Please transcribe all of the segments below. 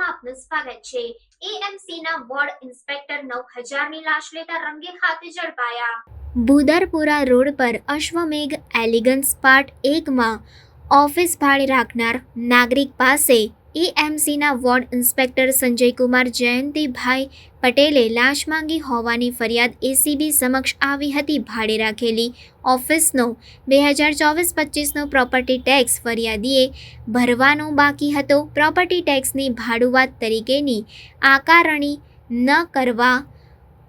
આપનું સ્વાગત છે. એએમસી ના વોર્ડ ઇન્સ્પેક્ટર નવ હજારની લાશ લેતા રંગે ખાતે ઝડપાયા. બુદરપુરા રોડ પર અશ્વમેઘ એલિગન્સ પાર્ટ એકમાં ઓફિસ ભાડે રાખનાર નાગરિક પાસે એએમસીના વોર્ડ ઇન્સ્પેક્ટર સંજયકુમાર જયંતિભાઈ પટેલે લાશ માંગી હોવાની ફરિયાદ એસીબી સમક્ષ આવી હતી. ભાડે રાખેલી ઓફિસનો બે હજાર ચોવીસ પચીસનો પ્રોપર્ટી ટેક્સ ફરિયાદીએ ભરવાનો બાકી હતો. પ્રોપર્ટી ટેક્સની ભાડુવાત તરીકેની આકારણી ન કરવા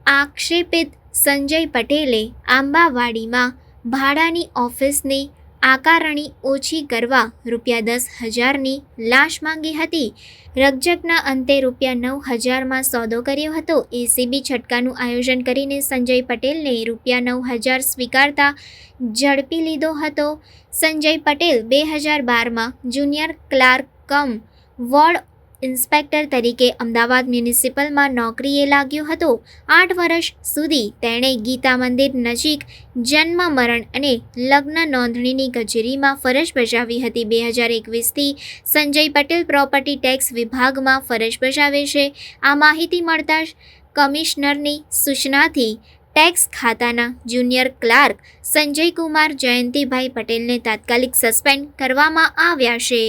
આક્ષેપિત સંજય પટેલે આંબાવાડીમાં ભાડાની ઓફિસની આકારણી ઓછી કરવા રૂપિયા દસ હજારની લાશ માંગી હતી. રકજકના અંતે રૂપિયા નવ હજારમાં સોદો કર્યો હતો. એસીબી છટકાનું આયોજન કરીને સંજય પટેલને રૂપિયા નવ હજાર સ્વીકારતા ઝડપી લીધો હતો. સંજય પટેલ બે હજાર બારમાં junior clerk cum ward inspector તરીકે અમદાવાદ મ્યુનિસિપલમાં નોકરીએ લાગ્યો હતો. આઠ વર્ષ સુધી તેણે ગીતા મંદિર નજીક જન્મ, મરણ અને લગ્ન નોંધણીની કચેરીમાં ફરજ બજાવી હતી. બે હજાર એકવીસથી સંજય પટેલ પ્રોપર્ટી ટેક્સ વિભાગમાં ફરજ બજાવે છે. આ માહિતી મળતા કમિશનરની સૂચનાથી ટેક્સ ખાતાના જુનિયર ક્લાર્ક સંજય કુમાર જયંતિભાઈ પટેલને તાત્કાલિક સસ્પેન્ડ કરવામાં આવ્યા છે.